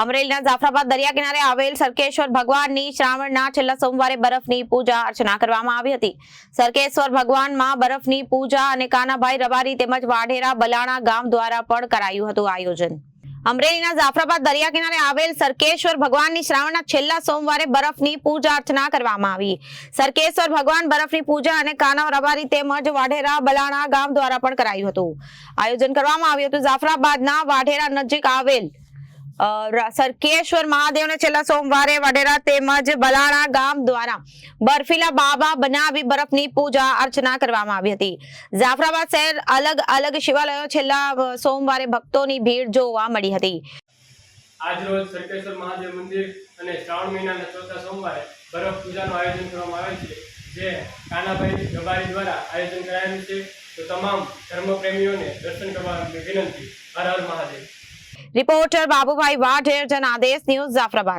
અમરેલીના જાફરાબાદ દરિયા કિનારે આવેલ સરકેશ્વર ભગવાનની શ્રાવણના છેલ્લા સોમવારે બરફની પૂજા અર્ચના કરવામાં આવી હતી. સરકેશ્વર ભગવાનમાં બરફની પૂજા અને કાનાભાઈ રબારી તેમજ વાઢેરા બલાણા ગામ દ્વારા પણ કરાયું હતું આયોજન. અમરેલીના જાફરાબાદ દરિયા કિનારે આવેલ સરકેશ્વર ભગવાનની શ્રાવણના છેલ્લા સોમવારે બરફની પૂજા અર્ચના કરવામાં આવી. સરકેશ્વર ભગવાન બરફની પૂજા અને કાનવ રબારી તેમજ વાઢેરા બલાણા ગામ દ્વારા પણ કરાયું હતું. આયોજન કરવામાં આવ્યું હતું. જાફરાબાદના વાઢેરા નજીક આવેલ સરકેશ્વર મહાદેવને છેલ્લા સોમવારે વડેરા તેમજ બલાણા ગામ દ્વારા બર્ફીલા બાબા બનાવી બરફની પૂજા અર્ચના કરવામાં આવી હતી. જાફરાબાદ શહેર અલગ અલગ શિવાલયો છેલ્લા સોમવારે ભક્તોની ભીડ જોવા મળી હતી. આજરોજ સરકેશ્વર મહાદેવ મંદિર અને શ્રાવણ મહિનાના ચોથા સોમવારે બરફ પૂજાનું આયોજન કરવામાં આવે છે. જે કાનાભાઈ ગબારી દ્વારા આયોજન કરાયેલું છે. તો તમામ ધર્મપ્રેમીઓને દર્શન કરવા વિનંતી. Har Har Mahadev. Reporter Babubhai Vadher Janadesh news Jafrabad.